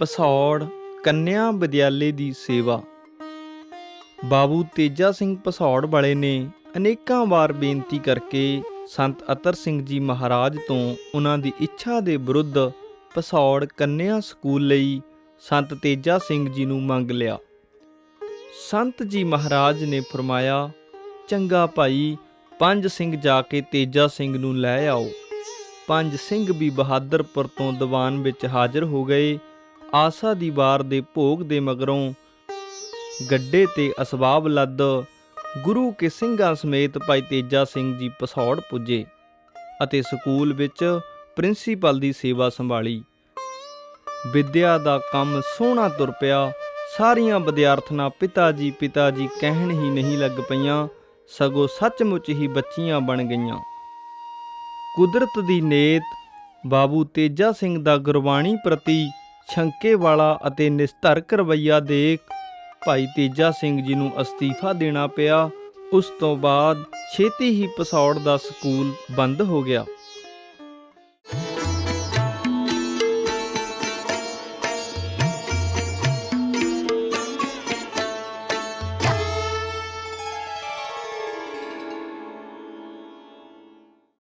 ਪਸੌੜ, ਕੰਨਿਆ ਵਿਦਿਆਲੇ ਦੀ ਸੇਵਾ। ਬਾਬੂ ਤੇਜਾ ਸਿੰਘ ਪਸੌੜ ਵਾਲੇ ਨੇ ਅਨੇਕਾਂ ਵਾਰ ਬੇਨਤੀ ਕਰਕੇ ਸੰਤ ਅਤਰ ਸਿੰਘ ਜੀ ਮਹਾਰਾਜ ਤੋਂ ਉਹਨਾਂ ਦੀ ਇੱਛਾ ਦੇ ਵਿਰੁੱਧ ਪਸੌੜ ਕੰਨਿਆ ਸਕੂਲ ਲਈ ਸੰਤ ਤੇਜਾ ਸਿੰਘ ਜੀ ਨੂੰ ਮੰਗ ਲਿਆ। ਸੰਤ ਜੀ ਮਹਾਰਾਜ ਨੇ ਫਰਮਾਇਆ, ਚੰਗਾ ਭਾਈ, ਪੰਜ ਸਿੰਘ ਜਾ ਕੇ ਤੇਜਾ ਸਿੰਘ ਨੂੰ ਲੈ ਆਓ। ਪੰਜ ਸਿੰਘ ਵੀ ਬਹਾਦਰਪੁਰ ਤੋਂ ਦੀਵਾਨ ਵਿੱਚ ਹਾਜ਼ਰ ਹੋ ਗਏ ਆਸਾ ਦੀ ਵਾਰ ਦੇ ਭੋਗ ਦੇ ਮਗਰੋਂ ਗੱਡੇ ਤੇ ਅਸਬਾਬ ਲੱਦ ਗੁਰੂ ਕੇ ਸਿੰਘਾਂ ਸਮੇਤ ਭਾਈ ਤੇਜਾ ਸਿੰਘ ਜੀ ਪਸੌੜ ਪੁੱਜੇ ਅਤੇ ਸਕੂਲ ਵਿੱਚ ਪ੍ਰਿੰਸੀਪਲ ਦੀ ਸੇਵਾ ਸੰਭਾਲੀ। ਵਿਦਿਆ ਦਾ ਕੰਮ ਸੋਹਣਾ ਤੁਰ ਪਿਆ। ਸਾਰੀਆਂ ਵਿਦਿਆਰਥਣਾਂ ਪਿਤਾ ਜੀ ਪਿਤਾ ਜੀ ਕਹਿਣ ਹੀ ਨਹੀਂ ਲੱਗ ਪਈਆਂ। ਸਗੋਂ ਸੱਚਮੁੱਚ ਹੀ ਬੱਚੀਆਂ ਬਣ ਗਈਆਂ। ਕੁਦਰਤ ਦੀ ਨੇਤ ਬਾਬੂ ਤੇਜਾ ਸਿੰਘ ਦਾ ਗੁਰਬਾਣੀ ਪ੍ਰਤੀ ਛੰਕੇ ਵਾਲਾ ਅਤੇ ਨਿਸਤਰਕ ਰਵੱਈਆ ਦੇਖ ਭਾਈ ਤੇਜਾ ਸਿੰਘ ਜੀ ਨੂੰ ਅਸਤੀਫਾ ਦੇਣਾ ਪਿਆ, ਉਸ ਤੋਂ ਬਾਅਦ ਛੇਤੀ ਹੀ ਪਸੌੜ ਦਾ ਸਕੂਲ ਬੰਦ ਹੋ ਗਿਆ।